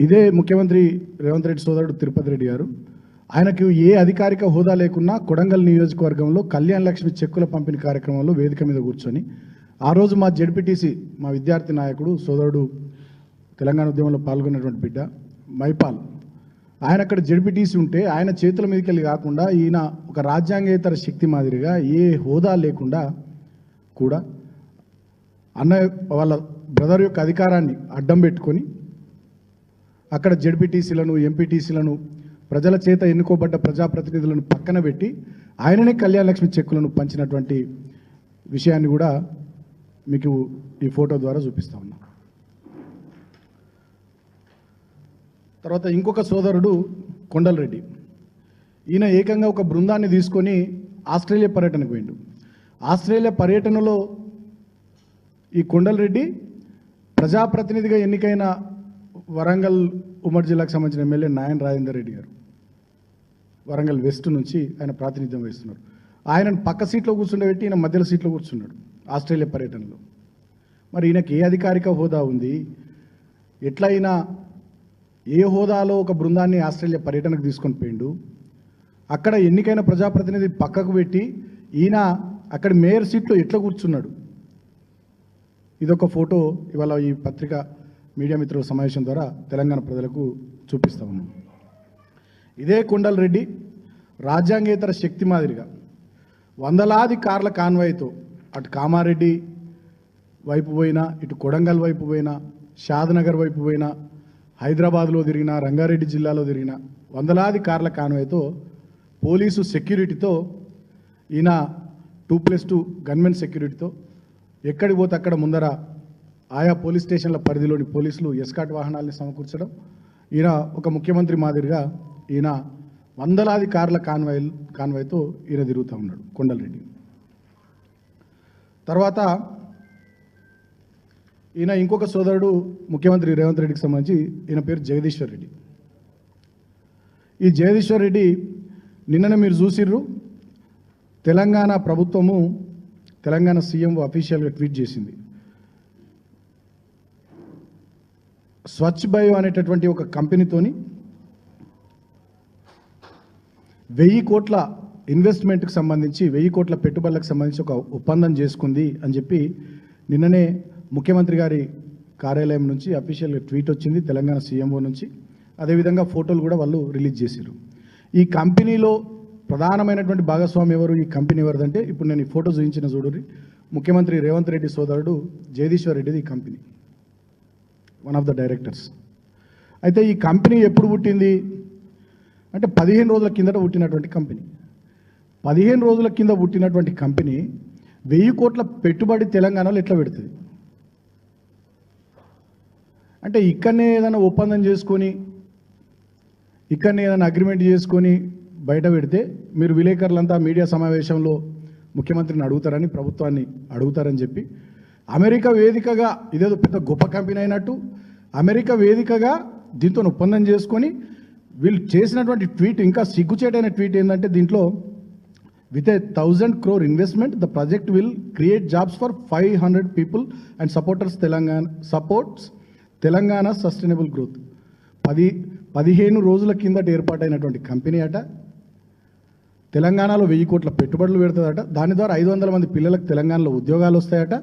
ఇదే ముఖ్యమంత్రి రేవంత్ రెడ్డి సోదరుడు తిరుపతి రెడ్డి గారు. ఆయనకు ఏ అధికారిక హోదా లేకున్నా కొడంగల్ నియోజకవర్గంలో కళ్యాణ లక్ష్మి చెక్కుల పంపిణీ కార్యక్రమంలో వేదిక మీద కూర్చొని ఆ రోజు మా జడ్పీటీసీ మా విద్యార్థి నాయకుడు సోదరుడు తెలంగాణ ఉద్యమంలో పాల్గొన్నటువంటి బిడ్డ మైపాల్. ఆయన అక్కడ జడ్పీటీసీ ఉంటే ఆయన చేతుల మీదకి వెళ్ళి కాకుండా ఈయన ఒక రాజ్యాంగేతర శక్తి మాదిరిగా ఏ హోదా లేకుండా కూడా అన్నయ్య వాళ్ళ బ్రదర్ యొక్క అధికారాన్ని అడ్డం పెట్టుకొని అక్కడ జడ్పీటీసీలను ఎంపీటీసీలను ప్రజల చేత ఎన్నుకోబడ్డ ప్రజాప్రతినిధులను పక్కన పెట్టి ఆయననే కళ్యాణలక్ష్మి చెక్కులను పంచినటువంటి విషయాన్ని కూడా మీకు ఈ ఫోటో ద్వారా చూపిస్తా ఉన్నా. తర్వాత ఇంకొక సోదరుడు కొండలరెడ్డి. ఈయన ఏకంగా ఒక బృందాన్ని తీసుకొని ఆస్ట్రేలియా పర్యటనకు పోయిండు. ఆస్ట్రేలియా పర్యటనలో ఈ కొండలరెడ్డి ప్రజాప్రతినిధిగా ఎన్నికైన వరంగల్ ఉమ్మడి జిల్లాకు సంబంధించిన ఎమ్మెల్యే నాయన్ రాజేందర్ రెడ్డి గారు. వరంగల్ వెస్ట్ నుంచి ఆయన ప్రాతినిధ్యం వహిస్తున్నారు. ఆయనను పక్క సీట్లో కూర్చుండబెట్టి ఈయన మధ్యలో సీట్లో కూర్చున్నాడు ఆస్ట్రేలియా పర్యటనలో. మరి ఈయనకి ఏ అధికారిక హోదా ఉంది? ఎట్లయినా ఏ హోదాలో ఒక బృందాన్ని ఆస్ట్రేలియా పర్యటనకు తీసుకొని పోయిండు? అక్కడ ఎన్నికైన ప్రజాప్రతినిధి పక్కకు పెట్టి ఈయన అక్కడ మేయర్ సీట్లో ఎట్లా కూర్చున్నాడు? ఇదొక ఫోటో ఇవాళ ఈ పత్రిక మీడియా మిత్రుల సమావేశం ద్వారా తెలంగాణ ప్రజలకు చూపిస్తా ఉన్నాం. ఇదే కొండల్ రెడ్డి రాజ్యాంగేతర శక్తి మాదిరిగా వందలాది కార్ల కాన్వాయ్తో అటు కామారెడ్డి వైపు పోయినా ఇటు కొడంగల్ వైపు పోయినా షాద్నగర్ వైపు పోయినా హైదరాబాద్లో తిరిగిన రంగారెడ్డి జిల్లాలో తిరిగిన వందలాది కార్ల కాన్వాయ్తో పోలీసు సెక్యూరిటీతో ఈయన టూ ప్లస్ టూ గన్మెన్ సెక్యూరిటీతో ఎక్కడికి పోతే అక్కడ ముందర ఆయా పోలీస్ స్టేషన్ల పరిధిలోని పోలీసులు ఎస్కాట్ వాహనాల్ని సమకూర్చడం. ఈయన ఒక ముఖ్యమంత్రి మాదిరిగా ఈయన వందలాది కార్ల కాన్వాయ్ కాన్వాయ్తో ఈయన తిరుగుతూ ఉన్నాడు కొండలరెడ్డి. తర్వాత ఈయన ఇంకొక సోదరుడు ముఖ్యమంత్రి రేవంత్ రెడ్డికి సంబంధించి ఈయన పేరు జగదీశ్వర్ రెడ్డి. ఈ జగదీశ్వర్ రెడ్డి నిన్ననే మీరు చూసిర్రు తెలంగాణ ప్రభుత్వము తెలంగాణ సీఎం అఫీషియల్గా ట్వీట్ చేసింది. స్వచ్ఛ బయో అనేటటువంటి ఒక కంపెనీతోని వెయ్యి కోట్ల ఇన్వెస్ట్మెంట్కి సంబంధించి వెయ్యి కోట్ల పెట్టుబడులకు సంబంధించి ఒక ఒప్పందం చేసుకుంది అని చెప్పి నిన్ననే ముఖ్యమంత్రి గారి కార్యాలయం నుంచి అఫీషియల్గా ట్వీట్ వచ్చింది తెలంగాణ సీఎంఓ నుంచి. అదేవిధంగా ఫోటోలు కూడా వాళ్ళు రిలీజ్ చేశారు ఈ కంపెనీలో ప్రధానమైనటువంటి భాగస్వామి ఎవరు ఈ కంపెనీ ఎవరిదంటే ఇప్పుడు నేను ఈ ఫోటో చూపించిన చూడండి ముఖ్యమంత్రి రేవంత్ రెడ్డి సోదరుడు జగదీశ్వర్ రెడ్డిది ఈ company. One of the directors అయితే ఈ కంపెనీ ఎప్పుడు పుట్టింది? అంటే పదిహేను రోజుల కిందట పుట్టినటువంటి కంపెనీ. పదిహేను రోజుల కింద పుట్టినటువంటి కంపెనీ వెయ్యి కోట్ల పెట్టుబడి తెలంగాణలో ఎట్లా పెడుతుంది? అంటే ఇక్కడనే ఏదైనా ఒప్పందం చేసుకొని ఇక్కడనే ఏదైనా అగ్రిమెంట్ చేసుకొని బయట పెడితే మీరు విలేకరులంతా మీడియా సమావేశంలో ముఖ్యమంత్రిని అడుగుతారని ప్రభుత్వాన్ని అడుగుతారని చెప్పి అమెరికా వేదికగా ఇదేదో పెద్ద గొప్ప కంపెనీ అయినట్టు అమెరికా వేదికగా దీంతో ఒప్పందం చేసుకొని వీళ్ళు చేసినటువంటి ట్వీట్ ఇంకా సిగ్గుచేటైన ట్వీట్ ఏంటంటే దీంట్లో with a thousand crore investment the project will create jobs for five hundred people and supporters Telangana supports Telangana sustainable growth పది పదిహేను రోజుల కిందట ఏర్పాటైనటువంటి కంపెనీ అట. తెలంగాణలో వెయ్యి కోట్ల పెట్టుబడులు పెడుతుందట. దాని ద్వారా ఐదు వందల మంది పిల్లలకు తెలంగాణలో ఉద్యోగాలు వస్తాయట.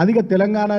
అధిక తెలంగాణ